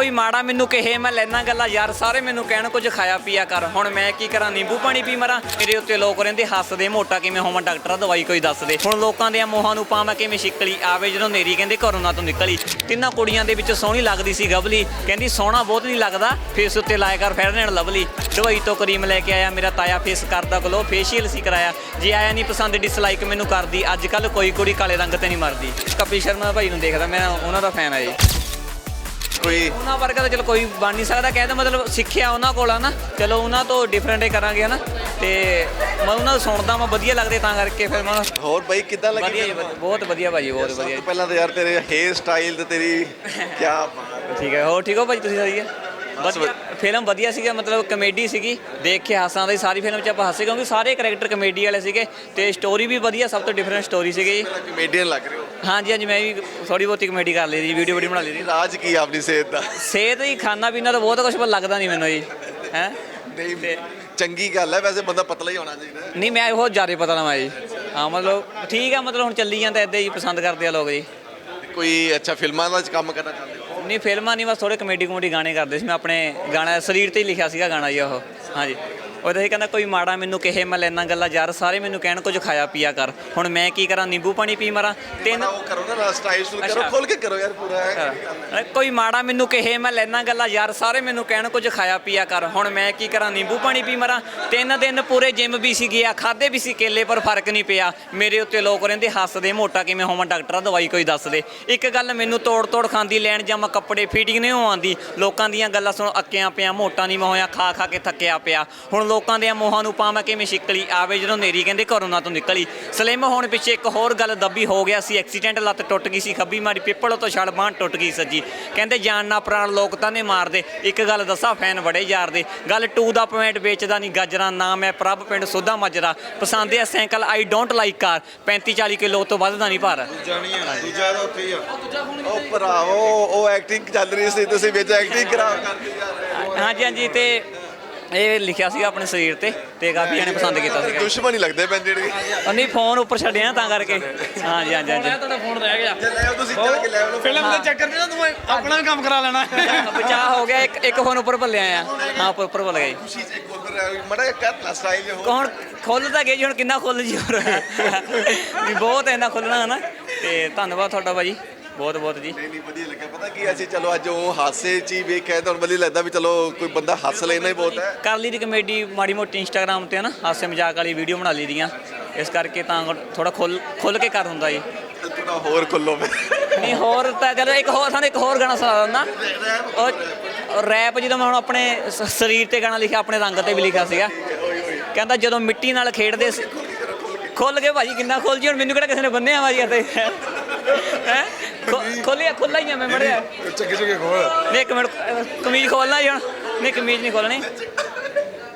ਕੋਈ ਮਾੜਾ ਮੈਨੂੰ ਕਹੇ, ਮੈਂ ਲੈਣਾ ਗੱਲਾਂ, ਯਾਰ ਸਾਰੇ ਮੈਨੂੰ ਕਹਿਣ ਕੁਝ ਖਾਇਆ ਪੀਆ ਕਰ। ਹੁਣ ਮੈਂ ਕੀ ਕਰਾਂ, ਨਿੰਬੂ ਪਾਣੀ ਪੀ ਮਰਾਂ। ਮੇਰੇ ਉੱਤੇ ਲੋਕ ਰਹਿੰਦੇ ਹੱਸਦੇ, ਮੋਟਾ ਕਿਵੇਂ ਹੋਵਾਂ, ਡਾਕਟਰ ਦਵਾਈ ਕੋਈ ਦੱਸ ਦੇ ਹੁਣ ਲੋਕਾਂ ਦੇ ਮੋਹਾਂ ਨੂੰ ਪਾਵਾਂ, ਕਿਵੇਂ ਛਿੱਕਲੀ ਆਵੇ, ਜਦੋਂ ਨੇਰੀ ਕਹਿੰਦੇ ਕਰੋਨਾ ਤੋਂ ਨਿਕਲੀ। ਤਿੰਨਾਂ ਕੁੜੀਆਂ ਦੇ ਵਿੱਚ ਸੋਹਣੀ ਲੱਗਦੀ ਸੀ ਗਬਲੀ ਕਹਿੰਦੀ, ਸੋਹਣਾ ਬਹੁਤ ਨਹੀਂ ਲੱਗਦਾ ਫੇਸ ਉੱਤੇ ਲਾਇਆ ਕਰ ਫੈਰਨ ਲਵਲੀ। ਦਵਾਈ ਤੋਂ ਕਰੀਮ ਲੈ ਕੇ ਆਇਆ, ਮੇਰਾ ਤਾਇਆ ਫੇਸ ਕਰਦਾ ਗਲੋ ਫੇਸ਼ੀਅਲ ਸੀ ਕਰਾਇਆ। ਜੇ ਆਇਆ ਨਹੀਂ ਪਸੰਦ ਡਿਸਲਾਈਕ ਮੈਨੂੰ ਕਰਦੀ। ਅੱਜ ਕੱਲ ਕੋਈ ਕੁੜੀ ਕਾਲੇ ਰੰਗ ਤੇ ਨਹੀਂ ਮਰਦੀ। ਕਪਿਲ ਸ਼ਰਮਾ ਭਾਈ ਨੂੰ ਦੇਖਦਾ, ਮੈਂ ਉਹਨਾਂ ਦਾ ਫੈਨ ਆ ਜੀ। ਕੋਈ ਉਹਨਾਂ ਵਰਗਾ ਤਾਂ ਚਲੋ ਕੋਈ ਬਣ ਨਹੀਂ ਸਕਦਾ। ਕਹਿੰਦਾ ਮਤਲਬ ਸਿੱਖਿਆ ਉਹਨਾਂ ਕੋਲ ਆ ਨਾ। ਚਲੋ ਉਹਨਾਂ ਤੋਂ ਡਿਫਰੈਂਟ ਹੀ ਕਰਾਂਗੇ ਹਨਾ। ਤੇ ਮੈਂ ਉਹਨਾਂ ਨੂੰ ਸੁਣਦਾ ਮੈਂ ਵਧੀਆ ਲੱਗਦੇ ਤਾਂ ਕਰਕੇ ਫਿਰ ਮੈਂ ਹੋਰ ਬਾਈ ਕਿੱਦਾਂ ਲੱਗੀ ਵਧੀਆ ਜੀ, ਵਧੀਆ, ਬਹੁਤ ਵਧੀਆ ਭਾਜੀ ਬਹੁਤ ਸਭ ਵਧੀਆ ਤੋਂ ਪਹਿਲਾਂ ਤਾਂ ਯਾਰ ਤੇਰੇ ਹੇਅਰ ਸਟਾਈਲ ਤੇ ਤੇਰੀ ਕੀ ਬਾਤ ਠੀਕ ਹੈ ਹੋਰ ਠੀਕ ਹੋ ਭਾਜੀ ਤੁਸੀਂ ਸਹੀ ਹੈ? ਵਧੀਆ। ਫਿਲਮ ਵਧੀਆ ਸੀਗਾ ਮਤਲਬ ਕਮੇਡੀ ਸੀਗੀ। ਦੇਖ ਕੇ ਹਾਸਾਂ ਦੀ ਸਾਰੀ ਫਿਲਮ 'ਚ ਆਪਾਂ ਹਾਸੇ ਕਿਉਂਕਿ ਸਾਰੇ ਕੈਰੈਕਟਰ ਕਮੇਡੀ ਵਾਲੇ ਸੀਗੇ। ਤੇ ਸਟੋਰੀ ਵੀ ਵਧੀਆ ਸਭ ਤੋਂ ਡਿਫਰੈਂਟ ਸਟੋਰੀ ਸੀਗੀ ਜੀ। ਕਮੇਡੀਅਨ ਲੱਗ ਰਹੇ ਹੋ। ਹਾਂਜੀ ਹਾਂਜੀ ਮੈਂ ਵੀ ਥੋੜੀ ਬਹੁਤੀ ਕਮੇਡੀ ਕਰ ਲਈ ਜੀ ਵੀਡੀਓ ਵੀਡੀਓ ਬਣਾ ਲਈ ਸੀ ਰਾਜ ਕੀ ਆ ਆਪਣੀ ਸਿਹਤ ਦਾ? ਸਿਹਤ ਹੀ ਖਾਣਾ ਪੀਣਾ ਤਾਂ ਬਹੁਤ ਕੁਝ ਪਰ ਲੱਗਦਾ ਨਹੀਂ ਮੈਨੂੰ ਜੀ ਹੈ? ਨਹੀਂ ਚੰਗੀ ਗੱਲ ਹੈ ਵੈਸੇ ਬੰਦਾ ਪਤਲਾ ਹੀ ਹੋਣਾ ਚਾਹੀਦਾ। ਨਹੀਂ ਮੈਂ ਬਹੁਤ ਜ਼ਿਆਦਾ ਪਤਾ ਲਵਾਂ ਜੀ। ਹਾਂ ਮਤਲਬ ਠੀਕ ਆ ਮਤਲਬ ਹੁਣ ਚੱਲੀ ਜਾਂਦਾ ਇਦਾਂ ਹੀ ਪਸੰਦ ਕਰਦੇ ਆ ਲੋਕ ਜੀ। ਕੋਈ ਅੱਛਾ ਫਿਲਮਾਂ ਦਾ ਕੰਮ ਕਰਨਾ ਚਾਹੁੰਦੇ ਹੋ? ਨਹੀਂ ਫਿਲਮਾਂ ਨਹੀਂ ਬਸ ਥੋੜੇ ਕਮੇਡੀ ਕਮੇਡੀ ਗਾਣੇ ਕਰਦੇ ਸੀ। ਮੈਂ ਆਪਣੇ ਗਾਣਾ ਸਰੀਰ ਤੇ ਹੀ ਲਿਖਿਆ ਸੀਗਾ ਗਾਣਾ ਜੀ ਉਹ। ਹਾਂਜੀ। ਉਹਦੇ ਕਹਿੰਦਾ ਕੋਈ ਮਾੜਾ ਮੈਨੂੰ ਕਹੇ ਮੈਂ ਲੈਣਾ ਗੱਲਾਂ ਯਾਰ ਸਾਰੇ ਮੈਨੂੰ ਕਹਿਣ ਕੁਝ ਖਾਇਆ ਪੀਆ ਕਰ। ਹੁਣ ਮੈਂ ਕੀ ਕਰਾਂ ਨਿੰਬੂ ਪਾਣੀ ਪੀ ਮਰਾਂ? ਤਿੰਨ ਉਹ ਕਰੋ ਨਾ ਸਟਾਈਲ ਸ਼ੁਰੂ ਕਰੋ। ਖੋਲ ਕੇ ਕਰੋ ਯਾਰ ਪੂਰਾ ਹੈ। ਕੋਈ ਮਾੜਾ ਮੈਨੂੰ ਕਹੇ ਮੈਂ ਲੈਣਾ ਗੱਲਾਂ ਯਾਰ ਸਾਰੇ ਮੈਨੂੰ ਕਹਿਣ ਕੁਝ ਖਾਇਆ ਪੀਆ ਕਰ। ਹੁਣ ਮੈਂ ਕੀ ਕਰਾਂ ਨਿੰਬੂ ਪਾਣੀ ਪੀ ਮਰਾਂ? ਤਿੰਨ ਦਿਨ ਪੂਰੇ ਜਿਮ ਵੀ ਸੀ ਗਿਆ ਖਾਦੇ ਵੀ ਸੀ ਕੇਲੇ ਪਰ ਫ਼ਰਕ ਨਹੀਂ ਪਿਆ। ਮੇਰੇ ਉੱਤੇ ਲੋਕ ਰਹਿੰਦੇ ਹੱਸਦੇ ਮੋਟਾ ਕਿਵੇਂ ਹੋਵਾਂ ਡਾਕਟਰ ਦਵਾਈ ਕੋਈ ਦੱਸ ਦੇ ਇੱਕ ਗੱਲ ਮੈਨੂੰ ਤੋੜ ਤੋੜ ਖਾਂਦੀ ਲੈਣ ਜਾਵਾਂ ਕੱਪੜੇ ਫਿਟਿੰਗ ਨਹੀਂ ਹੋ ਆਂਦੀ ਲੋਕਾਂ ਦੀਆਂ ਗੱਲਾਂ ਸੁਣ ਅੱਕਿਆਂ ਪਿਆ ਮੋਟਾ ਨਹੀਂ ਮੈਂ ਹੋਇਆ ਖਾ ਖਾ ਕੇ ਥੱਕਿਆ ਪਿਆ। ਹੁਣ ਲੋਕਾਂ ਦੇ ਮੋਹਾਂ ਨੂੰ ਪਾਵਾਂ ਕਿਵੇਂ ਛਿੱਕਲੀ ਆਵੇ ਜਦੋਂ ਨੇਰੀ ਕਹਿੰਦੇ ਘਰੋਂ ਨਾ ਤੋਂ ਨਿਕਲੀ। ਸਲਿਮ ਹੋਣ ਪਿੱਛੇ ਇੱਕ ਹੋਰ ਗੱਲ ਦੱਬੀ ਹੋ ਗਿਆ ਸੀ ਐਕਸੀਡੈਂਟ ਲੱਤ ਟੁੱਟ ਗਈ ਸੀ ਖੱਬੀ ਮਾਰੀ ਪਿੱਪਲ ਤੋਂ ਛੜ ਬਾਂਹ ਟੁੱਟ ਗਈ ਸੱਜੀ। ਕਹਿੰਦੇ ਜਾਨ ਨਾ ਪ੍ਰਾਣ ਲੋਕ ਤਾਂ ਨੇ ਮਾਰਦੇ। ਇੱਕ ਗੱਲ ਦੱਸਾਂ ਫੈਨ ਬੜੇ ਯਾਰ ਦੇ। ਗੱਲ 2 ਦਾ ਪੁਆਇੰਟ ਵੇਚਦਾ ਨਹੀਂ ਗਾਜਰਾਂ ਨਾਮ ਹੈ ਪ੍ਰਭ ਪਿੰਡ ਸੋਧਾ ਮਾਜਰਾ। ਪਸੰਦ ਹੈ cycle I don't like car 35 40 kilo ਤੋਂ ਵੱਧ ਦਾ ਨਹੀਂ ਭਾਰ। ਜਾਣੀ ਆ ਦੂਜਾ ਤਾਂ ਉੱਥੇ ਹੀ ਆ। ਉਹ ਭਰਾਵੋ ਉਹ ਐਕਟਿੰਗ ਚੱਲ ਰਹੀ ਸੀ ਤੁਸੀਂ ਵਿੱਚ ਐਕਟਿੰਗ ਕਰਾ ਕਰਦੇ ਯਾਰ ਹਾਂਜੀ ਹਾਂਜੀ ਤੇ ਇਹ ਲਿਖਿਆ ਸੀਗਾ ਆਪਣੇ ਸਰੀਰ ਤੇ ਤੇ ਕਾਫੀ ਜਣੇ ਪਸੰਦ ਕੀਤਾ ਸੀਗਾ। ਦੁਸ਼ਮਣ ਹੀ ਲੱਗਦੇ ਪੈਣ ਜਿਹੜੀ। ਨਹੀਂ ਫੋਨ ਉੱਪਰ ਛੱਡਿਆ ਤਾਂ ਕਰਕੇ। ਹਾਂਜੀ ਹਾਂਜੀ ਹਾਂਜੀ। ਤੁਹਾਡਾ ਫੋਨ ਰਹਿ ਗਿਆ। ਜੇ ਲੈ ਆਓ ਤੁਸੀਂ ਚੱਲ ਕੇ ਲੈ ਆਓ ਫਿਲਮ ਦੇ ਚੱਕਰ 'ਚ ਨਾ ਤੂੰ ਆਪਣਾ ਵੀ ਕੰਮ ਕਰਾ ਲੈਣਾ। ਬਚਾਅ ਹੋ ਗਿਆ ਇੱਕ ਇੱਕ ਫੋਨ ਉੱਪਰ ਭੱਲਿਆ ਆ ਹਾਂ ਉੱਪਰ ਉੱਪਰ ਭੱਲ ਗਿਆ ਖੁਸ਼ੀ ਚ ਇੱਕ ਉਧਰ ਮੜਾ ਕਰ ਸਟਾਈਲ ਜੋ ਹੁਣ ਖੁੱਲ ਤਾਂ ਗਏ ਜੀ ਹੁਣ ਕਿੰਨਾ ਖੁੱਲ ਜੀ ਹੋਰ। ਵੀ ਬਹੁਤ ਇੰਨਾ ਖੁੱਲਣਾ ਹਨਾ। ਤੇ ਧੰਨਵਾਦ ਤੁਹਾਡਾ ਭਾਜੀ। ਬਹੁਤ ਬਹੁਤ ਜੀ। ਨਹੀਂ ਨਹੀਂ ਵਧੀਆ ਲੱਗਿਆ। ਪਤਾ ਕੀ ਅਸੀਂ ਚਲੋ ਅੱਜ ਉਹ ਹਾਸੇ ਚ ਹੀ ਵੇਖਿਆ ਤਾਂ ਵਧੀਆ ਲੱਗਦਾ ਵੀ ਚਲੋ ਕੋਈ ਬੰਦਾ ਹੱਸ ਲੈਣਾ ਹੀ ਬਹੁਤ ਹੈ। ਕਰ ਲਈ ਦੀ ਕਮੇਡੀ ਮਾੜੀ ਮੋਟੀ ਇੰਸਟਾਗ੍ਰam ਤੇ ਹਨਾ ਹਾਸੇ ਮਜ਼ਾਕ ਵਾਲੀ ਵੀਡੀਓ ਬਣਾ ਲਈ ਦੀਆਂ। ਇਸ ਕਰਕੇ ਤਾਂ ਥੋੜਾ ਖੁੱਲ ਖੁੱਲ ਕੇ ਕਰ ਹੁੰਦਾ ਜੀ। ਥੋੜਾ ਹੋਰ ਖੁੱਲੋ ਮੈਂ ਨਹੀਂ ਹੋਰ ਤਾਂ ਚਲੋ ਇੱਕ ਹੋਰ ਸਾਨੂੰ ਇੱਕ ਹੋਰ ਗਾਣਾ ਸੁਣਾ ਦਿੰਦਾ। ਉਹ ਰੈਪ ਜਦੋਂ ਮੈਂ ਹੁਣ ਆਪਣੇ ਸਰੀਰ ਤੇ ਗਾਣਾ ਲਿਖਿਆ ਆਪਣੇ ਰੰਗ ਤੇ ਵੀ ਲਿਖਿਆ ਸੀਗਾ। ਕਹਿੰਦਾ ਜਦੋਂ ਮਿੱਟੀ ਨਾਲ ਖੇਡਦੇ ਸੀ ਖੁੱਲ ਕੇ ਭਾਜੀ ਕਿੰਨਾ ਖੁੱਲ ਜੀ ਹੁਣ ਮੈਨੂੰ ਕਿਹੜਾ ਕਿਸੇ ਨੇ ਬੰਨਿਆ ਵਾ ਜੀ ਇੱਥੇ? ਹੈ ਖੋਲਿਆ ਖੁੱਲਾ ਹੀ ਆ ਮੈਂ ਮੜਿਆ। ਚੱਕੇ ਚੱਕੇ ਖੋਲ। ਨਹੀਂ ਇੱਕ ਮਿੰਟ ਕਮੀਜ਼ ਖੋਲਣਾ ਜੀ ਹੁਣ। ਨਹੀਂ ਕਮੀਜ਼ ਨਹੀਂ ਖੋਲਣੀ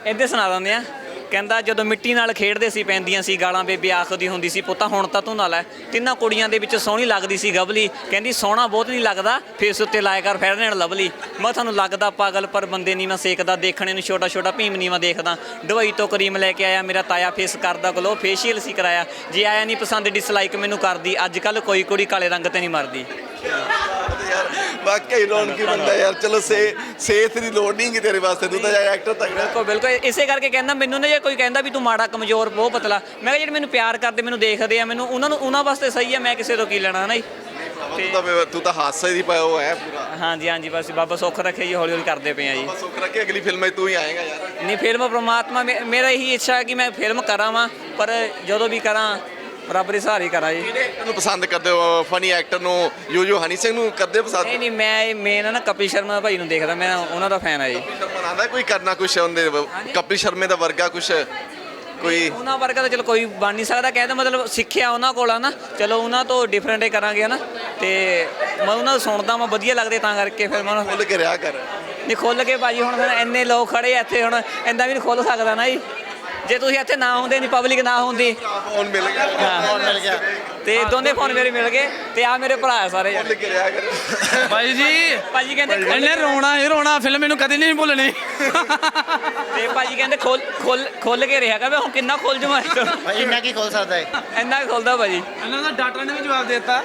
ਇੱਥੇ ਸੁਣਾ ਦਿੰਦੇ ਆ। ਕਹਿੰਦਾ ਜਦੋਂ ਮਿੱਟੀ ਨਾਲ ਖੇਡਦੇ ਸੀ, ਪੈਂਦੀਆਂ ਸੀ ਗਾਲਾਂ ਬੇਬੇ ਆਖਦੀ ਹੁੰਦੀ ਸੀ, ਪੁੱਤਾ, ਹੁਣ ਤਾਂ ਤੂੰ ਨਾਲ ਹੈ ਤਿੰਨਾਂ ਕੁੜੀਆਂ ਦੇ ਵਿੱਚ ਸੋਹਣੀ ਲੱਗਦੀ ਸੀ ਗਬਲੀ ਕਹਿੰਦੀ, ਸੋਹਣਾ ਬਹੁਤ ਨਹੀਂ ਲੱਗਦਾ ਫੇਸ ਉੱਤੇ ਲਾਇਆ ਕਰ ਫੈਰਨ ਲਵਲੀ। ਮੈਂ ਤੁਹਾਨੂੰ ਲੱਗਦਾ ਪਾਗਲ, ਪਰ ਬੰਦੇ ਨਹੀਂ ਮੈਂ ਸੇਕਦਾ, ਦੇਖਣੇ ਨੂੰ ਛੋਟਾ ਛੋਟਾ ਭੀਮ ਨਹੀਂ ਮੈਂ ਦੇਖਦਾ। ਦਵਾਈ ਤੋਂ ਕਰੀਮ ਲੈ ਕੇ ਆਇਆ, ਮੇਰਾ ਤਾਇਆ ਫੇਸ ਕਰਦਾ ਗਲੋ ਫੇਸ਼ੀਅਲ ਸੀ ਕਰਾਇਆ। ਜੇ ਆਇਆ ਨਹੀਂ ਪਸੰਦ ਡਿਸਲਾਈਕ ਮੈਨੂੰ ਕਰਦੀ। ਅੱਜ ਕੱਲ ਕੋਈ ਕੁੜੀ ਕਾਲੇ ਰੰਗ ਤੇ ਨਹੀਂ ਮਰਦੀ। ਵਾਕਈ ਰੌਣਕੀ ਬੰਦਾ ਯਾਰ ਚਲੋ ਸੇ ਸਿਹਤ ਦੀ ਲੋੜ ਨਹੀਂ ਗੀ ਤੇਰੇ ਵਾਸਤੇ ਤੂੰ ਤਾਂ ਐਕਟਰ ਤੱਕ ਬਿਲਕੁਲ ਬਿਲਕੁਲ। ਇਸੇ ਕਰਕੇ ਕਹਿੰਦਾ ਮੈਨੂੰ ਨਾ ਜੇ ਕੋਈ ਕਹਿੰਦਾ ਵੀ ਤੂੰ ਮਾੜਾ ਕਮਜ਼ੋਰ ਬਹੁਤ ਪਤਲਾ ਮੈਂ ਕਿਹਾ ਜਿਹੜੇ ਮੈਨੂੰ ਪਿਆਰ ਕਰਦੇ ਮੈਨੂੰ ਦੇਖਦੇ ਆ ਮੈਨੂੰ ਉਹਨਾਂ ਨੂੰ ਉਹਨਾਂ ਵਾਸਤੇ ਸਹੀ ਆ ਮੈਂ ਕਿਸੇ ਤੋਂ ਕੀ ਲੈਣਾ ਨਾ ਜੀ? ਤੂੰ ਤਾਂ ਤੂੰ ਤਾਂ ਹਾਸੇ ਦੀ ਪਾਇਆ ਉਹ ਹੈ ਪੂਰਾ। ਹਾਂਜੀ ਹਾਂਜੀ ਬਸ ਬਾਬਾ ਸੁੱਖ ਰੱਖੇ ਜੀ ਹੌਲੀ ਹੌਲੀ ਕਰਦੇ ਪਏ ਆ ਜੀ। ਬਸ ਸੁੱਖ ਰੱਖੇ ਅਗਲੀ ਫਿਲਮ 'ਚ ਤੂੰ ਹੀ ਆਏਗਾ ਯਾਰ। ਨਹੀਂ ਫਿਲਮ ਪ੍ਰਮਾਤਮਾ ਮੇਰਾ ਇਹੀ ਇੱਛਾ ਹੈ ਕਿ ਮੈਂ ਫਿਲਮ ਕਰਾਂ ਵਾਂ ਪਰ ਜਦੋਂ ਵੀ ਕਰਾਂ ਰੱਬ ਦੇ ਸਹਾਰੇ ਕਰਾਂ ਜੀ। ਤੈਨੂੰ ਪਸੰਦ ਕਰਦੇ ਹੋ? ਫਨੀ ਐਕਟਰ ਨੂੰ ਯੂ ਯੂ ਹਨੀ ਸਿੰਘ ਨੂੰ ਕਰਦੇ ਹੋ ਪਸੰਦ? ਨਹੀਂ ਨਹੀਂ ਮੈਂ ਮੇਨ ਨਾ ਕਪਿਲ ਸ਼ਰਮਾ ਭਾਈ ਨੂੰ ਦੇਖਦਾ ਮੈਂ ਉਹਨਾਂ ਦਾ ਫੈਨ ਆ ਜੀ। ਸ਼ਰਮਾ ਆਂਦਾ ਕੋਈ ਕਰਨਾ ਕੁਛ ਉਹਦੇ ਕਪਿਲ ਸ਼ਰਮੇ ਦਾ ਵਰਗਾ ਕੁਛ ਕੋਈ? ਉਹਨਾਂ ਵਰਗਾ ਤਾਂ ਚਲੋ ਕੋਈ ਬਣ ਨਹੀਂ ਸਕਦਾ ਕਹਿੰਦਾ ਮਤਲਬ ਸਿੱਖਿਆ ਉਹਨਾਂ ਕੋਲ ਆ ਨਾ। ਚਲੋ ਉਹਨਾਂ ਤੋਂ ਡਿਫਰੈਂਟ ਹੀ ਕਰਾਂਗੇ ਹਨਾ। ਤੇ ਮੈਂ ਉਹਨਾਂ ਨੂੰ ਸੁਣਦਾ ਮੈਂ ਵਧੀਆ ਲੱਗਦੇ ਤਾਂ ਕਰਕੇ ਫਿਰ ਮੈਂ ਉਹਨਾਂ ਖੁੱਲ ਕੇ ਰਿਹਾ ਕਰ। ਨਹੀਂ ਖੁੱਲ ਕੇ ਭਾਜੀ ਹੁਣ ਫਿਰ ਇੰਨੇ ਲੋਕ ਖੜੇ ਆ ਇੱਥੇ ਹੁਣ ਇੰਦਾ ਵੀ ਨਹੀਂ ਖੁੱਲ ਸਕਦਾ ਨਾ ਜੀ। ਜੇ ਤੁਸੀਂ ਇੱਥੇ ਨਾ ਹੁੰਦੇ ਨਹੀਂ ਪਬਲਿਕ ਨਾ ਹੁੰਦੀ। ਫੋਨ ਮਿਲ ਗਿਆ। ਹਾਂ। ਮਿਲ ਗਿਆ। ਤੇ ਦੋਨੇ ਫੋਨ ਮੇਰੇ ਮਿਲ ਗਏ ਤੇ ਆ ਮੇਰੇ ਭਰਾ ਆ ਸਾਰੇ ਖੁੱਲ ਕੇ ਰਿਹਾ ਕਰ। ਬਾਈ ਜੀ ਭਾਜੀ ਕਹਿੰਦੇ ਇਹਨੇ ਰੋਣਾ ਹੀ ਰੋਣਾ ਫਿਲਮ ਮੈਨੂੰ ਕਦੇ ਨਹੀਂ ਭੁੱਲਣੀ। ਤੇ ਭਾਜੀ ਕਹਿੰਦੇ ਖੁੱਲ ਖੁੱਲ ਖੁੱਲ ਕੇ ਰਿਹਾ ਕਰ ਹੁਣ ਕਿੰਨਾ ਖੁੱਲ ਜੂ ਮੈਂ ਭਾਈ ਇੰਨਾ ਕੀ ਖੋਲ ਸਕਦਾ ਹੈ ਇੰਨਾ ਖੁੱਲਦਾ ਭਾਜੀ ਇਹਨਾਂ ਦਾ ਡਾਕਟਰ ਨੇ ਵੀ ਜਵਾਬ ਦੇ ਦਿੱਤਾ।